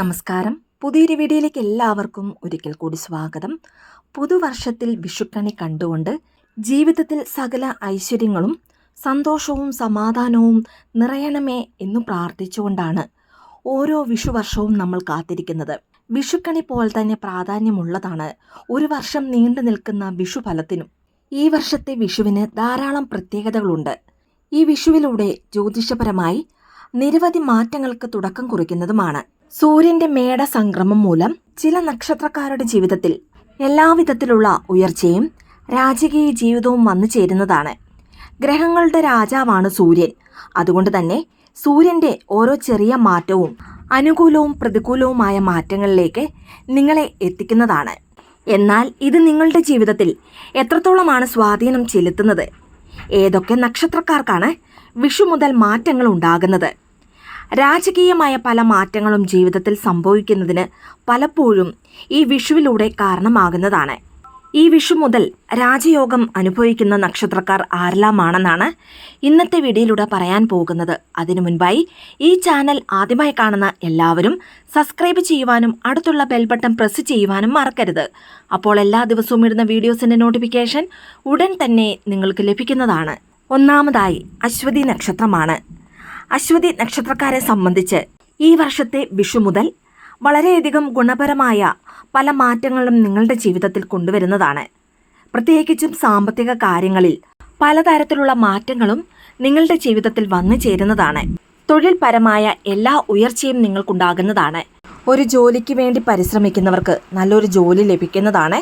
നമസ്കാരം. പുതിയൊരു വീഡിയോയിലേക്ക് എല്ലാവർക്കും ഒരിക്കൽ കൂടി സ്വാഗതം. പുതുവർഷത്തിൽ വിഷുക്കണി കണ്ടുകൊണ്ട് ജീവിതത്തിൽ സകല ഐശ്വര്യങ്ങളും സന്തോഷവും സമാധാനവും നിറയണമേ എന്ന് പ്രാർത്ഥിച്ചുകൊണ്ടാണ് ഓരോ വിഷുവർഷവും നമ്മൾ കാത്തിരിക്കുന്നത്. വിഷുക്കണി പോലെ തന്നെ പ്രാധാന്യമുള്ളതാണ് ഒരു വർഷം നീണ്ടു നിൽക്കുന്ന വിഷുഫലത്തിനും ഈ വർഷത്തെ വിഷുവിന് ധാരാളം പ്രത്യേകതകളുണ്ട്. ഈ വിഷുവിലൂടെ ജ്യോതിഷപരമായി നിരവധി മാറ്റങ്ങൾക്ക് തുടക്കം കുറിക്കുന്നതുമാണ്. സൂര്യന്റെ മേട സംക്രമം മൂലം ചില നക്ഷത്രക്കാരുടെ ജീവിതത്തിൽ എല്ലാവിധത്തിലുള്ള ഉയർച്ചയും രാജകീയ ജീവിതവും വന്നു ചേരുന്നതാണ്. ഗ്രഹങ്ങളുടെ രാജാവാണ് സൂര്യൻ. അതുകൊണ്ട് തന്നെ സൂര്യന്റെ ഓരോ ചെറിയ മാറ്റവും അനുകൂലവും പ്രതികൂലവുമായ മാറ്റങ്ങളിലേക്ക് നിങ്ങളെ എത്തിക്കുന്നതാണ്. എന്നാൽ ഇത് നിങ്ങളുടെ ജീവിതത്തിൽ എത്രത്തോളമാണ് സ്വാധീനം ചെലുത്തുന്നത്? ഏതൊക്കെ നക്ഷത്രക്കാർക്കാണ് വിഷു മുതൽ മാറ്റങ്ങൾ ഉണ്ടാകുന്നത്? രാജകീയമായ പല മാറ്റങ്ങളും ജീവിതത്തിൽ സംഭവിക്കുന്നതിന് പലപ്പോഴും ഈ വിഷുവിലൂടെ കാരണമാകുന്നതാണ്. ഈ വിഷു മുതൽ രാജയോഗം അനുഭവിക്കുന്ന നക്ഷത്രക്കാർ ആരെല്ലാമാണെന്നാണ് ഇന്നത്തെ വീഡിയോയിലൂടെ പറയാൻ പോകുന്നത്. അതിനു മുൻപായി ഈ ചാനൽ ആദ്യമായി കാണുന്ന എല്ലാവരും സബ്സ്ക്രൈബ് ചെയ്യുവാനും അടുത്തുള്ള ബെൽ ബട്ടൺ പ്രസ് ചെയ്യുവാനും മറക്കരുത്. അപ്പോൾ എല്ലാ ദിവസവും ഇടുന്ന വീഡിയോസിന്റെ നോട്ടിഫിക്കേഷൻ ഉടൻ തന്നെ നിങ്ങൾക്ക് ലഭിക്കുന്നതാണ്. ഒന്നാമതായി അശ്വതി നക്ഷത്രമാണ്. അശ്വതി നക്ഷത്രക്കാരെ സംബന്ധിച്ച് ഈ വർഷത്തെ വിഷു മുതൽ വളരെയധികം ഗുണപരമായ പല മാറ്റങ്ങളും നിങ്ങളുടെ ജീവിതത്തിൽ കൊണ്ടുവരുന്നതാണ്. പ്രത്യേകിച്ചും സാമ്പത്തിക കാര്യങ്ങളിൽ പലതരത്തിലുള്ള മാറ്റങ്ങളും നിങ്ങളുടെ ജീവിതത്തിൽ വന്നു ചേരുന്നതാണ്. തൊഴിൽപരമായ എല്ലാ ഉയർച്ചയും നിങ്ങൾക്കുണ്ടാകുന്നതാണ്. ഒരു ജോലിക്ക് വേണ്ടി പരിശ്രമിക്കുന്നവർക്ക് നല്ലൊരു ജോലി ലഭിക്കുന്നതാണ്.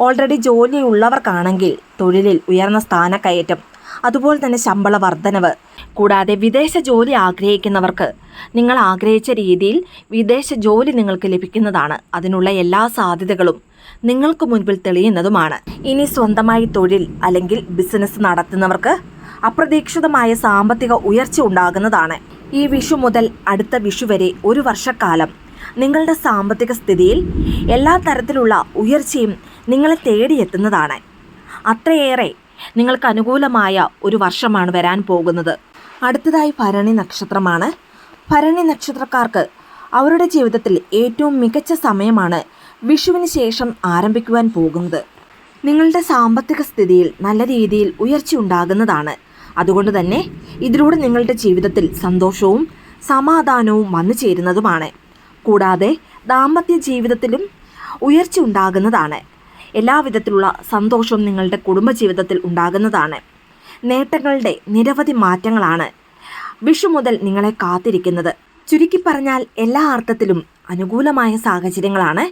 ഓൾറെഡി ജോലിയുള്ളവർക്കാണെങ്കിൽ തൊഴിലിൽ ഉയർന്ന സ്ഥാനക്കയറ്റം അതുപോലെ തന്നെ ശമ്പള വർധനവ്. കൂടാതെ വിദേശ ജോലി ആഗ്രഹിക്കുന്നവർക്ക് നിങ്ങൾ ആഗ്രഹിച്ച രീതിയിൽ വിദേശ ജോലി നിങ്ങൾക്ക് ലഭിക്കുന്നതാണ്. അതിനുള്ള എല്ലാ സാധ്യതകളും നിങ്ങൾക്ക് മുൻപിൽ തെളിയുന്നതുമാണ്. ഇനി സ്വന്തമായി തൊഴിൽ അല്ലെങ്കിൽ ബിസിനസ് നടത്തുന്നവർക്ക് അപ്രതീക്ഷിതമായ സാമ്പത്തിക ഉയർച്ച ഉണ്ടാകുന്നതാണ്. ഈ വിഷു മുതൽ അടുത്ത വിഷു വരെ ഒരു വർഷക്കാലം നിങ്ങളുടെ സാമ്പത്തിക സ്ഥിതിയിൽ എല്ലാ തരത്തിലുള്ള ഉയർച്ചയും നിങ്ങളെ തേടിയെത്തുന്നതാണ്. അത്രയേറെ നിങ്ങൾക്ക് അനുകൂലമായ ഒരു വർഷമാണ് വരാൻ പോകുന്നത്. അടുത്തതായി ഭരണി നക്ഷത്രമാണ്. ഭരണി നക്ഷത്രക്കാർക്ക് അവരുടെ ജീവിതത്തിൽ ഏറ്റവും മികച്ച സമയമാണ് വിഷുവിന് ശേഷം ആരംഭിക്കുവാൻ പോകുന്നത്. നിങ്ങളുടെ സാമ്പത്തിക സ്ഥിതിയിൽ നല്ല രീതിയിൽ ഉയർച്ച ഉണ്ടാകുന്നതാണ്. അതുകൊണ്ട് തന്നെ ഇതിലൂടെ നിങ്ങളുടെ ജീവിതത്തിൽ സന്തോഷവും സമാധാനവും വന്നു ചേരുന്നതുമാണ്. കൂടാതെ ദാമ്പത്യ ജീവിതത്തിലും ഉയർച്ച ഉണ്ടാകുന്നതാണ്. എല്ലാവിധത്തിലുള്ള സന്തോഷവും നിങ്ങളുടെ കുടുംബജീവിതത്തിൽ ഉണ്ടാകുന്നതാണ്. നേട്ടങ്ങളുടെ നിരവധി മാറ്റങ്ങളാണ് വിഷു മുതൽ നിങ്ങളെ കാത്തിരിക്കുന്നത്. ചുരുക്കി പറഞ്ഞാൽ എല്ലാ അർത്ഥത്തിലും അനുകൂലമായ സാഹചര്യങ്ങളാണ്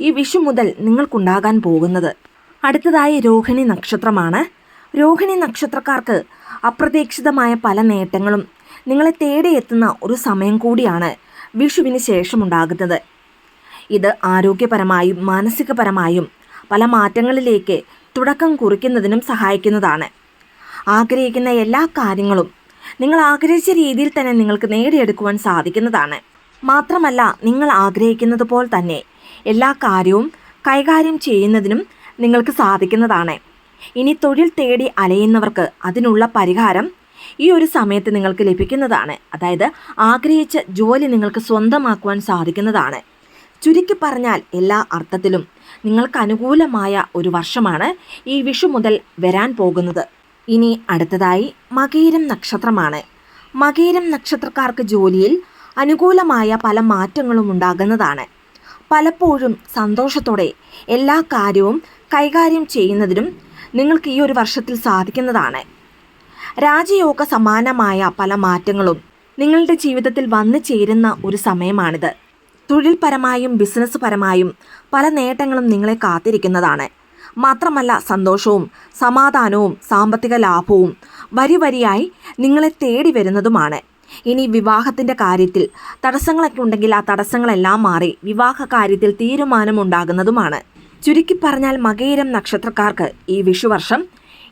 ഈ വിഷു മുതൽ നിങ്ങൾക്കുണ്ടാകാൻ പോകുന്നത്. അടുത്തതായി രോഹിണി നക്ഷത്രമാണ്. രോഹിണി നക്ഷത്രക്കാർക്ക് അപ്രതീക്ഷിതമായ പല നേട്ടങ്ങളും നിങ്ങളെ തേടിയെത്തുന്ന ഒരു സമയം കൂടിയാണ് വിഷുവിന് ശേഷമുണ്ടാകുന്നത്. ഇത് ആരോഗ്യപരമായും മാനസികപരമായും പല മാറ്റങ്ങളിലേക്ക് തുടക്കം കുറിക്കുന്നതിനും സഹായിക്കുന്നതാണ്. ആഗ്രഹിക്കുന്ന എല്ലാ കാര്യങ്ങളും നിങ്ങൾ ആഗ്രഹിച്ച രീതിയിൽ തന്നെ നിങ്ങൾക്ക് നേടിയെടുക്കുവാൻ സാധിക്കുന്നതാണ്. മാത്രമല്ല നിങ്ങൾ ആഗ്രഹിക്കുന്നത് പോലെ തന്നെ എല്ലാ കാര്യവും കൈകാര്യം ചെയ്യുന്നതിനും നിങ്ങൾക്ക് സാധിക്കുന്നതാണ്. ഇനി തൊഴിൽ തേടി അലയുന്നവർക്ക് അതിനുള്ള പരിഹാരം ഈ ഒരു സമയത്ത് നിങ്ങൾക്ക് ലഭിക്കുന്നതാണ്. അതായത് ആഗ്രഹിച്ച ജോലി നിങ്ങൾക്ക് സ്വന്തമാക്കുവാൻ സാധിക്കുന്നതാണ്. ചുരുക്കി പറഞ്ഞാൽ എല്ലാ അർത്ഥത്തിലും നിങ്ങൾക്ക് അനുകൂലമായ ഒരു വർഷമാണ് ഈ വിഷു മുതൽ വരാൻ പോകുന്നത്. ഇനി അടുത്തതായി മകേരം നക്ഷത്രമാണ്. മകേരം നക്ഷത്രക്കാർക്ക് ജോലിയിൽ അനുകൂലമായ പല മാറ്റങ്ങളും ഉണ്ടാകുന്നതാണ്. പലപ്പോഴും സന്തോഷത്തോടെ എല്ലാ കാര്യവും കൈകാര്യം ചെയ്യുന്നതിനും നിങ്ങൾക്ക് ഈ ഒരു വർഷത്തിൽ സാധിക്കുന്നതാണ്. രാജയോഗ സമാനമായ പല മാറ്റങ്ങളും നിങ്ങളുടെ ജീവിതത്തിൽ വന്നു ചേരുന്ന ഒരു സമയമാണിത്. തൊഴിൽപരമായും ബിസിനസ് പരമായും പല നേട്ടങ്ങളും നിങ്ങളെ കാത്തിരിക്കുന്നതാണ്. മാത്രമല്ല സന്തോഷവും സമാധാനവും സാമ്പത്തിക ലാഭവും വരി വരിയായി നിങ്ങളെ തേടി വരുന്നതുമാണ്. ഇനി വിവാഹത്തിന്റെ കാര്യത്തിൽ തടസ്സങ്ങളൊക്കെ ഉണ്ടെങ്കിൽ ആ തടസ്സങ്ങളെല്ലാം മാറി വിവാഹ കാര്യത്തിൽ തീരുമാനമുണ്ടാകുന്നതുമാണ് ചുരുക്കി പറഞ്ഞാൽ മകയിരം നക്ഷത്രക്കാർക്ക് ഈ വിഷുവർഷം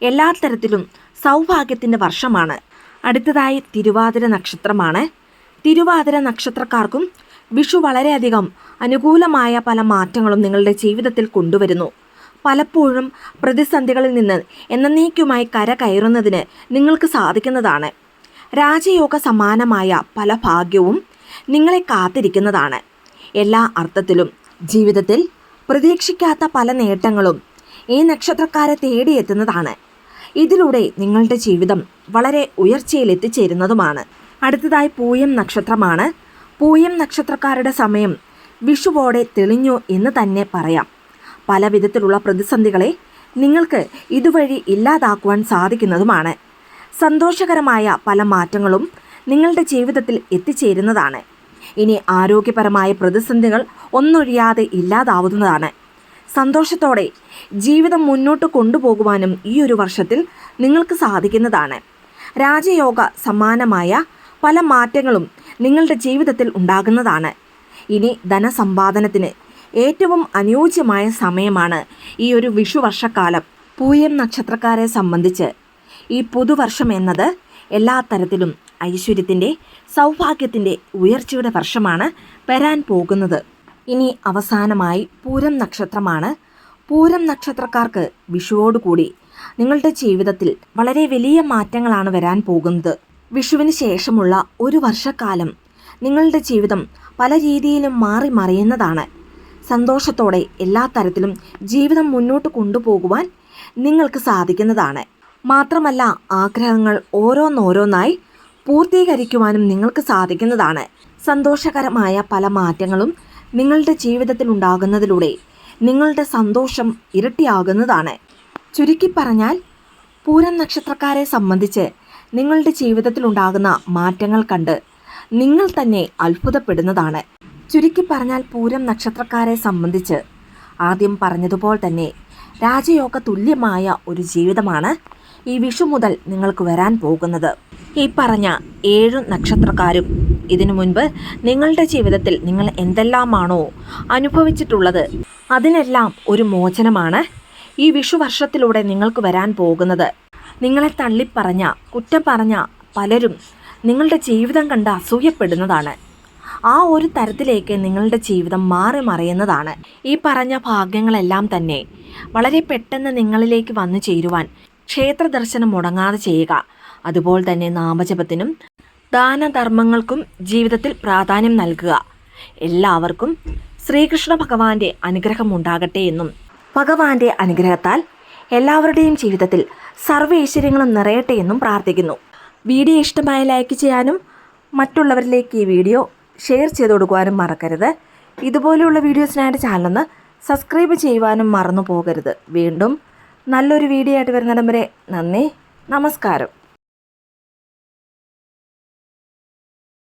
എല്ലാ തരത്തിലും സൗഭാഗ്യത്തിന്റെ വർഷമാണ്. അടുത്തതായി തിരുവാതിര നക്ഷത്രമാണ്. തിരുവാതിര നക്ഷത്രക്കാർക്കും വിഷു വളരെയധികം അനുകൂലമായ പല മാറ്റങ്ങളും നിങ്ങളുടെ ജീവിതത്തിൽ കൊണ്ടുവരുന്നു. പലപ്പോഴും പ്രതിസന്ധികളിൽ നിന്ന് എന്നേക്കുമായി കര കയറുന്നതിന് നിങ്ങൾക്ക് സാധിക്കുന്നതാണ്. രാജയോഗ സമാനമായ പല ഭാഗ്യവും നിങ്ങളെ കാത്തിരിക്കുന്നതാണ്. എല്ലാ അർത്ഥത്തിലും ജീവിതത്തിൽ പ്രതീക്ഷിക്കാത്ത പല നേട്ടങ്ങളും ഈ നക്ഷത്രക്കാരെ തേടിയെത്തുന്നതാണ്. ഇതിലൂടെ നിങ്ങളുടെ ജീവിതം വളരെ ഉയർച്ചയിൽ എത്തിച്ചേരുന്നതുമാണ് അടുത്തതായി പൂയം നക്ഷത്രമാണ്. പൂയം നക്ഷത്രക്കാരുടെ സമയം വിഷുവോടെ തെളിഞ്ഞു എന്ന് തന്നെ പറയാം. പല വിധത്തിലുള്ള പ്രതിസന്ധികളെ നിങ്ങൾക്ക് ഇതുവഴി ഇല്ലാതാക്കുവാൻ സാധിക്കുന്നതുമാണ്. സന്തോഷകരമായ പല മാറ്റങ്ങളും നിങ്ങളുടെ ജീവിതത്തിൽ എത്തിച്ചേരുന്നതാണ്. ഇനി ആരോഗ്യപരമായ പ്രതിസന്ധികൾ ഒന്നൊഴിയാതെ ഇല്ലാതാവുന്നതാണ്. സന്തോഷത്തോടെ ജീവിതം മുന്നോട്ട് കൊണ്ടുപോകുവാനും ഈ ഒരു വർഷത്തിൽ നിങ്ങൾക്ക് സാധിക്കുന്നതാണ്. രാജയോഗ സമാനമായ പല മാറ്റങ്ങളും നിങ്ങളുടെ ജീവിതത്തിൽ ഉണ്ടാകുന്നതാണ്. ഇനി ധനസമ്പാദനത്തിന് ഏറ്റവും അനുയോജ്യമായ സമയമാണ് ഈ ഒരു വിഷുവർഷക്കാലം. പൂയം നക്ഷത്രക്കാരെ സംബന്ധിച്ച് ഈ പുതുവർഷം എന്നത് എല്ലാ തരത്തിലും ഐശ്വര്യത്തിന്റെ സൗഭാഗ്യത്തിന്റെ ഉയർച്ചയുടെ വർഷമാണ് വരാൻ പോകുന്നത്. ഇനി അവസാനമായി പൂരം നക്ഷത്രമാണ്. പൂരം നക്ഷത്രക്കാർക്ക് വിഷുവോടുകൂടി നിങ്ങളുടെ ജീവിതത്തിൽ വളരെ വലിയ മാറ്റങ്ങളാണ് വരാൻ പോകുന്നത്. വിഷുവിന് ശേഷമുള്ള ഒരു വർഷക്കാലം നിങ്ങളുടെ ജീവിതം പല രീതിയിലും മാറി മറിയുന്നതാണ്. സന്തോഷത്തോടെ എല്ലാ തരത്തിലും ജീവിതം മുന്നോട്ട് കൊണ്ടുപോകുവാൻ നിങ്ങൾക്ക് സാധിക്കുന്നതാണ്. മാത്രമല്ല ആഗ്രഹങ്ങൾ ഓരോന്നോരോന്നായി പൂർത്തീകരിക്കുവാനും നിങ്ങൾക്ക് സാധിക്കുന്നതാണ്. സന്തോഷകരമായ പല മാറ്റങ്ങളും നിങ്ങളുടെ ജീവിതത്തിൽ ഉണ്ടാകുന്നതിലൂടെ നിങ്ങളുടെ സന്തോഷം ഇരട്ടിയാകുന്നതാണ്. ചുരുക്കി പറഞ്ഞാൽ പൂരം നക്ഷത്രക്കാരെ സംബന്ധിച്ച് നിങ്ങളുടെ ജീവിതത്തിൽ ഉണ്ടാകുന്ന മാറ്റങ്ങൾ കണ്ട് നിങ്ങൾ തന്നെ അത്ഭുതപ്പെടുന്നതാണ്. ചുരുക്കി പറഞ്ഞാൽ പൂരം നക്ഷത്രക്കാരെ സംബന്ധിച്ച് ആദ്യം പറഞ്ഞതുപോലെ തന്നെ രാജയോഗ തുല്യമായ ഒരു ജീവിതമാണ് ഈ വിഷു മുതൽ നിങ്ങൾക്ക് വരാൻ പോകുന്നത്. ഈ പറഞ്ഞ ഏഴു നക്ഷത്രക്കാരും ഇതിനു മുൻപ് നിങ്ങളുടെ ജീവിതത്തിൽ നിങ്ങൾ എന്തെല്ലാമാണോ അനുഭവിച്ചിട്ടുള്ളത് അതിനെല്ലാം ഒരു മോചനമാണ് ഈ വിഷു വർഷത്തിലൂടെ നിങ്ങൾക്ക് വരാൻ പോകുന്നത്. നിങ്ങളെ തള്ളിപ്പറഞ്ഞ കുറ്റം പറഞ്ഞ പലരും നിങ്ങളുടെ ജീവിതം കണ്ട് അസൂയപ്പെടുന്നതാണ്. ആ ഒരു തരത്തിലേക്ക് നിങ്ങളുടെ ജീവിതം മാറി മറിയുന്നതാണ്. ഈ പറഞ്ഞ ഭാഗ്യങ്ങളെല്ലാം തന്നെ വളരെ പെട്ടെന്ന് നിങ്ങളിലേക്ക് വന്നു ചേരുവാൻ ക്ഷേത്ര ദർശനം മുടങ്ങാതെ ചെയ്യുക. അതുപോലെ തന്നെ നാമജപത്തിനും ദാനധർമ്മങ്ങൾക്കും ജീവിതത്തിൽ പ്രാധാന്യം നൽകുക. എല്ലാവർക്കും ശ്രീകൃഷ്ണ ഭഗവാന്റെ അനുഗ്രഹം ഉണ്ടാകട്ടെ എന്നും. ഭഗവാന്റെ അനുഗ്രഹത്താൽ എല്ലാവരുടെയും ജീവിതത്തിൽ സർവ ഐശ്വര്യങ്ങളും നിറയട്ടെ എന്നും പ്രാർത്ഥിക്കുന്നു. വീഡിയോ ഇഷ്ടമായ ലൈക്ക് ചെയ്യാനും മറ്റുള്ളവരിലേക്ക് ഈ വീഡിയോ ഷെയർ ചെയ്ത് കൊടുക്കുവാനും മറക്കരുത്. ഇതുപോലെയുള്ള വീഡിയോസിനായിട്ട് ചാനലൊന്ന് സബ്സ്ക്രൈബ് ചെയ്യുവാനും മറന്നു പോകരുത്. വീണ്ടും നല്ലൊരു വീഡിയോ ആയിട്ട് വരുന്നിടം വരെ നന്ദി. നമസ്കാരം.